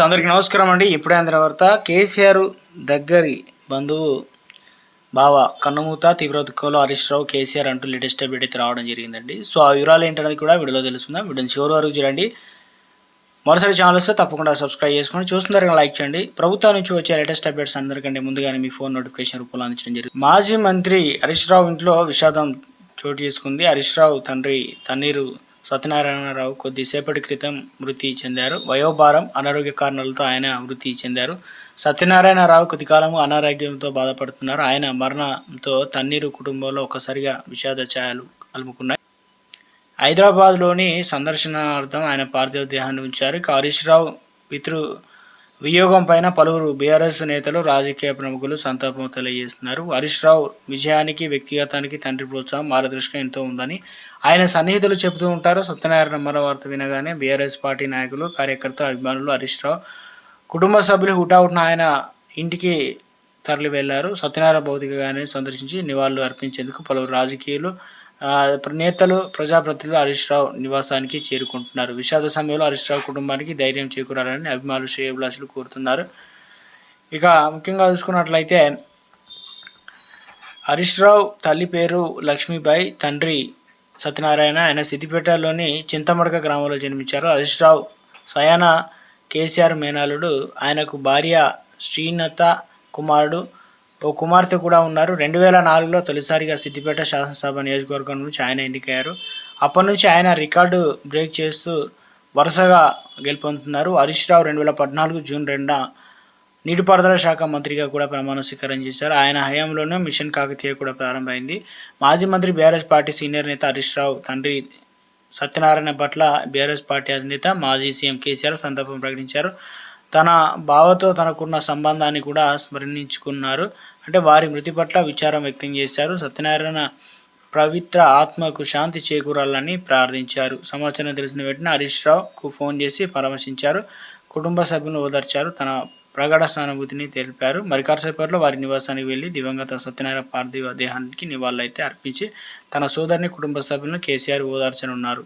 అందరికి నమస్కారం అండి. ఇప్పుడే అందిన వార్త కేసీఆర్ దగ్గరి బంధువు బావ కన్నుమూత తీవ్ర దుఃఖంలో హరీష్ రావు కేసీఆర్ అంటూ లేటెస్ట్ అప్డేట్ అయితే రావడం జరిగిందండి. సో ఆ వివరాలు ఏంటనేది కూడా వీడియోలో తెలుసుకుందాం. వీడియోని చివరి వరకు చూడండి. మరోసారి ఛానల్ వస్తే తప్పకుండా సబ్స్క్రైబ్ చేసుకొని చూస్తున్నారు లైక్ చేయండి. ప్రభుత్వం నుంచి వచ్చే లేటెస్ట్ అప్డేట్స్ అందరికంటే ముందుగానే మీ ఫోన్ నోటిఫికేషన్ రూపంలో అందించడం జరిగింది. మాజీ మంత్రి హరీష్ రావు ఇంట్లో విషాదం చోటు చేసుకుంది. హరీష్ రావు తండ్రి తన్నీరు సత్యనారాయణరావు కొద్దిసేపటి క్రితం మృతి చెందారు. వయోభారం అనారోగ్య కారణాలతో ఆయన మృతి చెందారు. సత్యనారాయణరావు కొద్ది కాలం అనారోగ్యంతో బాధపడుతున్నారు. ఆయన మరణంతో తన్నీరు కుటుంబంలో ఒక్కసారిగా విషాద ఛాయలు అలుముకున్నాయి. హైదరాబాద్లోని సందర్శనార్థం ఆయన పార్థివ దేహాన్ని ఉంచారు. ఇక పితృ వియోగం పైన పలువురు బీఆర్ఎస్ నేతలు రాజకీయ ప్రముఖులు సంతాపం తెలియజేస్తున్నారు. హరీష్ రావు విజయానికి వ్యక్తిగతానికి తండ్రి ప్రోత్సాహం మార్గదర్శకం ఎంతో ఉందని ఆయన సన్నిహితులు చెబుతూ ఉంటారు. సత్యనారాయణ మరో వార్త వినగానే బీఆర్ఎస్ పార్టీ నాయకులు కార్యకర్తలు అభిమానులు హరీష్ రావు కుటుంబ సభ్యులు హుటాహుటిన ఆయన ఇంటికి తరలి వెళ్ళారు సత్యనారాయణ భౌతికగానే సందర్శించి నివాళులు అర్పించేందుకు పలువురు రాజకీయులు నేతలు ప్రజాప్రతినిధులు హరీష్ రావు నివాసానికి చేరుకుంటున్నారు. విషాద సమయంలో హరీష్ రావు కుటుంబానికి ధైర్యం చేకూరాలని అభిమానులు శ్రేయభిలాషులు కోరుతున్నారు. ఇక ముఖ్యంగా చూసుకున్నట్లయితే హరీష్ రావు తల్లి పేరు లక్ష్మీబాయి తండ్రి సత్యనారాయణ ఆయన సిద్దిపేటలోని చింతమడక గ్రామంలో జన్మించారు. హరీష్ రావు స్వయాన కేసీఆర్ మేనాలుడు ఆయనకు భార్య శ్రీనత కుమారుడు. ఓ కుమార్తె కూడా ఉన్నారు. రెండు వేల నాలుగులో తొలిసారిగా సిద్దిపేట శాసనసభ నియోజకవర్గం నుంచి ఆయన ఎన్నికయ్యారు. అప్పటి నుంచి ఆయన రికార్డు బ్రేక్ చేస్తూ వరుసగా గెలుపొందుతున్నారు. హరీష్ రావు రెండు వేల పద్నాలుగు జూన్ రెండున నీటిపారుదల శాఖ మంత్రిగా కూడా ప్రమాణ స్వీకారం చేశారు. ఆయన హయాంలోనే మిషన్ కాకతీయ కూడా ప్రారంభమైంది. మాజీ మంత్రి బీఆర్ఎస్ పార్టీ సీనియర్ నేత హరీష్ రావు తండ్రి సత్యనారాయణ పట్ల బీఆర్ఎస్ పార్టీ అధినేత మాజీ సీఎం కేసీఆర్ సంతాపం ప్రకటించారు. తన బావతో తనకున్న సంబంధాన్ని కూడా స్మరణించుకున్నారు. అంటే వారి మృతి పట్ల విచారం వ్యక్తం చేశారు. సత్యనారాయణ పవిత్ర ఆత్మకు శాంతి చేకూరాలని ప్రార్థించారు. సమాచారం తెలిసిన వెంటనే హరీష్ రావుకు ఫోన్ చేసి పరామర్శించారు. కుటుంబ సభ్యులను ఓదార్చారు. తన ప్రగాఢ సానుభూతిని తెలిపారు. మరి కాసేపట్లో వారి నివాసానికి వెళ్ళి దివంగత సత్యనారాయణ పార్థివ దేహానికి నివాళులైతే అర్పించి తన సోదరిని కుటుంబ సభ్యులను కేసీఆర్ ఓదార్చనున్నారు.